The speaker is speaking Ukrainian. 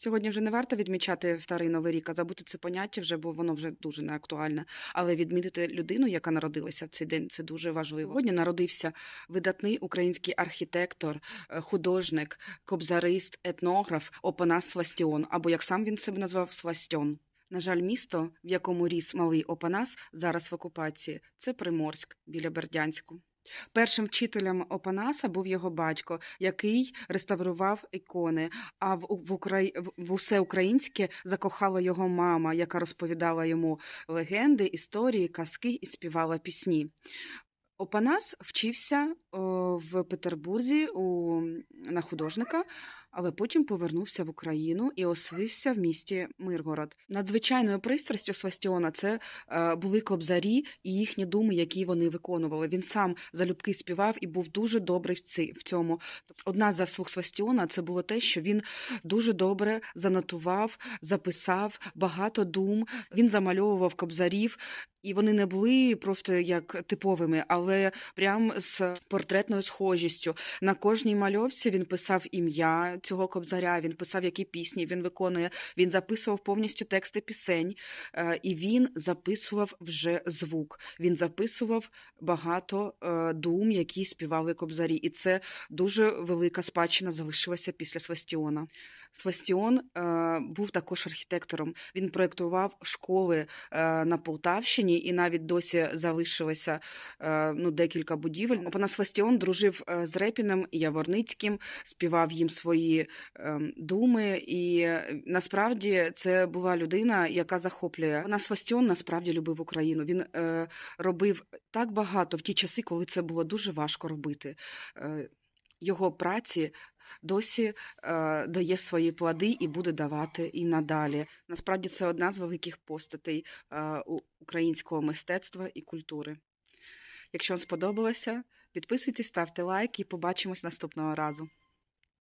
Сьогодні вже не варто відмічати старий новий рік, а забути це поняття вже, бо воно вже дуже не актуальне. Але відмітити людину, яка народилася в цей день, це дуже важливо. Сьогодні народився видатний український архітектор, е, художник, кобзарист, етнограф Опанас Свастіон, або як сам він себе назвав Свастьон. На жаль, місто, в якому ріс малий Опанас, зараз в окупації. Це Приморськ біля Бердянську. Першим вчителем Опанаса був його батько, який реставрував ікони. А в, в, Украї... в- усе українське закохала його мама, яка розповідала йому легенди, історії, казки і співала пісні. Опанас вчився в Петербурзі у, на художника, але потім повернувся в Україну і оселився в місті Миргород. Надзвичайною пристрастю Свастіона це е, були кобзарі і їхні думи, які вони виконували. Він сам залюбки співав і був дуже добрий в цьому. Одна з заслуг Свастіона це було те, що він дуже добре занотував, записав багато дум. Він замальовував кобзарів. І вони не були просто як типовими, але прям з портретною схожістю. На кожній мальовці він писав ім'я цього кобзаря, він писав, які пісні він виконує. Він записував повністю тексти пісень, е, і він записував вже звук. Він записував багато е, дум, які співали кобзарі. І це дуже велика спадщина залишилася після Свастіона. Свастіон е, був також архітектором. Він проєктував школи на Полтавщині, і навіть досі залишилося ну, декілька будівель. Опанас Свастіон дружив з Репіним і Яворницьким, співав їм свої думи. І е, насправді це була людина, яка захоплює. Опанас Свастіон насправді любив Україну. Він е, робив так багато в ті часи, коли це було дуже важко робити. Е, його праці досі е, дає свої плоди і буде давати і надалі. Насправді це одна з великих постатей е, українського мистецтва і культури. Якщо вам сподобалося, підписуйтесь, ставте лайк і побачимось наступного разу.